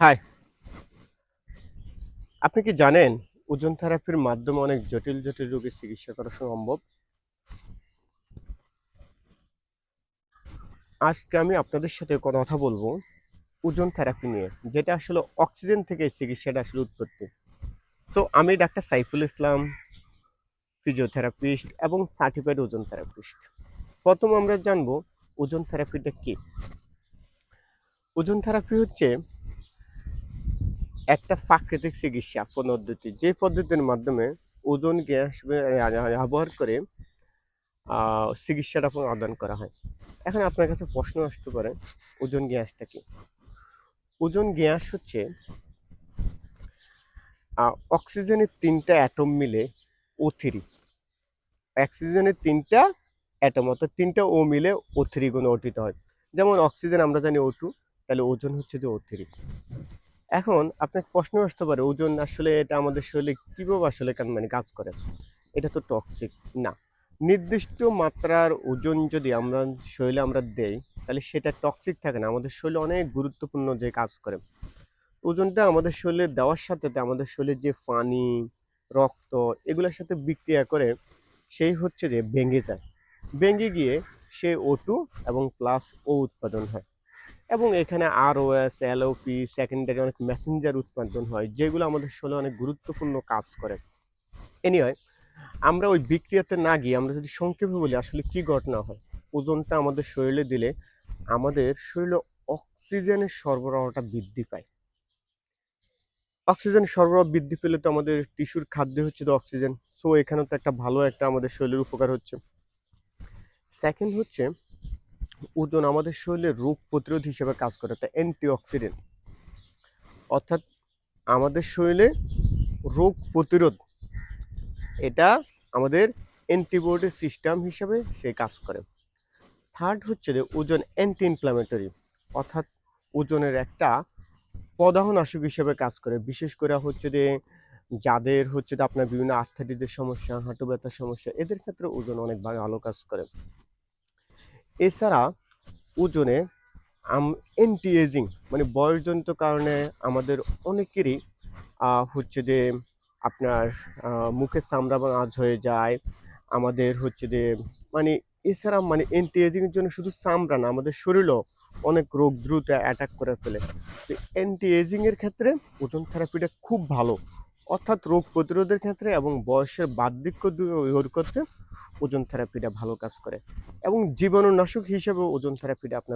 High আপনি কি জানেন ওজন থেরাপির মাধ্যমে অনেক জটিল জটিল রোগের চিকিৎসা করা সম্ভব? আজকে আমি আপনাদের সাথে কথা বলব ওজন থেরাপি নিয়ে, যেটা আসলে অক্সিজেন থেকে চিকিৎসাটা আসলে উৎপত্তি। সো আমি ডাক্তার সাইফুল ইসলাম, ফিজিওথেরাপিস্ট এবং সার্টিফাইড ওজন থেরাপিস্ট। প্রথম আমরা জানব ওজন থেরাপিটা কি? ওজন থেরাপি হচ্ছে একটা প্রাকৃতিক চিকিৎসা পদ্ধতি, যে পদ্ধতির মাধ্যমে ওজন, গ্যাস ব্যবহার করে চিকিৎসাটা প্রদান করা হয়। এখন আপনার কাছে প্রশ্ন আসতে পারে, ওজন, গ্যাসটা কি? ওজন, গ্যাস হচ্ছে অক্সিজেনের তিনটা অ্যাটম মিলে ও থ্রি অক্সিজেনের তিনটা অ্যাটম, অর্থাৎ তিনটা ও মিলে ও থ্রি গুণ ওটিতে হয়। যেমন অক্সিজেন আমরা জানি ও টু তাহলে ওজন হচ্ছে যে ও থ্রি এখন আপনার প্রশ্ন আসতে পারে, ওজন আসলে এটা আমাদের শরীরে কীভাবে আসলে মানে কাজ করে? এটা তো টক্সিক না। নির্দিষ্ট মাত্রার ওজন যদি আমরা শরীরে আমরা দেই, তাহলে সেটা টক্সিক থাকে না। আমাদের শরীরে অনেক গুরুত্বপূর্ণ যে কাজ করে। ওজনটা আমাদের শরীরে দেওয়ার সাথে আমাদের শরীরে যে পানি, রক্ত এগুলোর সাথে বিক্রিয়া করে, সেই হচ্ছে যে ভেঙে যায়। ভেঙে গিয়ে সে ও টু এবং প্লাস ও উৎপাদন হয়। এবং এখানে আর ওএস এলওপি সেকেন্ডারি অনেক মেসেঞ্জার উৎপাদন হয়, যেগুলো আমাদের শরীরে অনেক গুরুত্বপূর্ণ কাজ করে। এনিওয়ে আমরা ওই বিক্রিয়াতে না গিয়ে আমরা যদি সংক্ষেপে বলি আসলে কি ঘটনা হয়, ওজনটা আমাদের শরীরে দিলে আমাদের শরীরে অক্সিজেনের সরবরাহটা বৃদ্ধি পায়। অক্সিজেন সরবরাহ বৃদ্ধি পেলে তো আমাদের টিস্যুর খাদ্য হচ্ছে তো অক্সিজেন সো এখানে তো একটা ভালো একটা আমাদের শরীরের উপকার হচ্ছে। সেকেন্ড হচ্ছে ওজন আমাদের শরীরে রোগ প্রতিরোধ হিসেবে কাজ করে তা অ্যান্টিঅক্সিডেন্ট অর্থাৎ আমাদের শরীরে রোগ প্রতিরোধ, এটা আমাদের অ্যান্টিবডি সিস্টেম হিসেবে সে কাজ করে। থার্ড হচ্ছে যে ওজন অ্যান্টি ইনফ্লামেটরি অর্থাৎ ওজনের একটা প্রদাহনাশক হিসেবে কাজ করে। বিশেষ করে হচ্ছে যে যাদের হচ্ছে যে আপনার বিভিন্ন আর্থাইটিসের সমস্যা, হাঁটু ব্যথার সমস্যা, এদের ক্ষেত্রে ওজন অনেক ভালো কাজ করে। এছাড়া ওজনে অ্যান্টি এজিং মানে বয়সজনিত কারণে আমাদের অনেকেরই হচ্ছে যে আপনার মুখের চামড়া আজ হয়ে যায়। আমাদের হচ্ছে যে মানে এছাড়া মানে অ্যান্টি এজিংয়ের জন্য শুধু চামড়া না, আমাদের শরীরও অনেক রোগ দ্রুত অ্যাটাক করে ফেলে। তো অ্যান্টি এজিংয়ের ক্ষেত্রে ওজন থেরাপিটা খুব ভালো। অর্থাৎ রোগ প্রতিরোধের ক্ষেত্রে এবং বয়সের বার্ধক্য দূর করতে ওজন থেরাপিটা ভালো কাজ করে এবং জীবাণুনাশক হিসেবে ওজন থেরাপিটা আপনার